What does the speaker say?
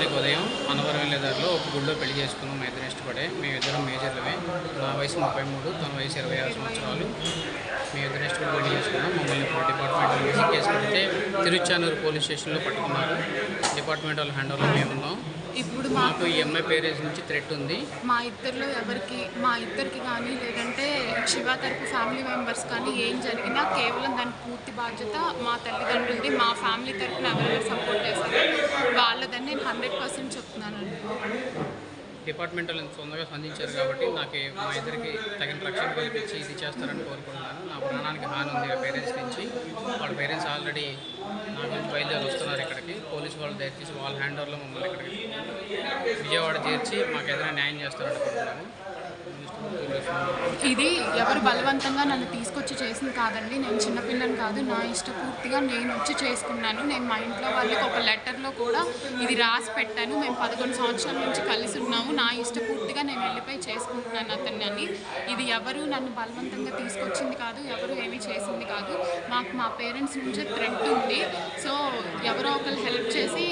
తారీఖు ఉదయం అనవరం వెళ్ళేదారిలో ఒక గుడిలో పెళ్ళి చేసుకున్నాం మా ఇద్దరు ఇష్టపడే మేమిద్దరం మేజర్లమే. నా వయసు ముప్పై మూడు తన వయసు ఇరవై ఆరు సంవత్సరాలు. మేమిద్దరు ఇష్టపడి పెళ్ళి చేసుకున్నాం. మమ్మల్ని ఇప్పుడు కేసు పెడితే తిరుచానూరు పోలీస్ స్టేషన్లో పట్టుకున్నారు. డిపార్ట్మెంట్ వాళ్ళు హ్యాండ్ ఓవర్లో మేము ఉన్నాం. ఇప్పుడు మాకు ఈ అమ్మాయి పేరెంట్స్ నుంచి థ్రెట్ ఉంది. మా ఇద్దరిలో ఎవరికి మా ఇద్దరికి కానీ లేదంటే శివ తరపు ఫ్యామిలీ మెంబర్స్ కానీ ఏం జరిగినా కేవలం దాని పూర్తి బాధ్యత మా తల్లిదండ్రులది మా ఫ్యామిలీ తరపున ఎవరెవరు సపోర్ట్ చేస్తారో వాళ్ళదని నేను హండ్రెడ్ పర్సెంట్ చెప్తున్నానండి. డిపార్ట్మెంట్ వాళ్ళని తొందరగా స్పందించారు కాబట్టి నాకు మా ఇద్దరికి తగిన రక్షణ కల్పించి ఇది చేస్తారని కోరుకుంటున్నాను. నా ప్రాణానికి హాని ఉంది పేరెంట్స్ నుంచి. వాళ్ళ పేరెంట్స్ ఆల్రెడీ నా గురించి బయలుదేరి వస్తున్నారు ఇక్కడికి. పోలీసు వాళ్ళు దయచేసి వాళ్ళ హ్యాండ్ ఓవర్లో మమ్మల్ని ఇక్కడికి విజయవాడ చేర్చి మాకు ఏదైనా న్యాయం చేస్తారనుకుంటున్నాను ఇది ఎవరు బలవంతంగా నన్ను తీసుకొచ్చి చేసింది కాదండి. నేను చిన్నపిల్లని కాదు నా ఇష్టపూర్తిగా నేను వచ్చి చేసుకున్నాను. నేను మా ఇంట్లో వాళ్ళకి ఒక లెటర్లో కూడా ఇది రాసి పెట్టాను. మేము పదకొండు సంవత్సరాల నుంచి కలిసి ఉన్నాము. నా ఇష్టపూర్తిగా నేను వెళ్ళిపోయి చేసుకుంటున్నాను అతన్ని అని. ఇది ఎవరు నన్ను బలవంతంగా తీసుకొచ్చింది కాదు ఎవరు ఏమీ చేసింది కాదు. మాకు మా పేరెంట్స్ నుంచే థ్రెట్ ఉంది. సో ఎవరో ఒకరు హెల్ప్ చేసి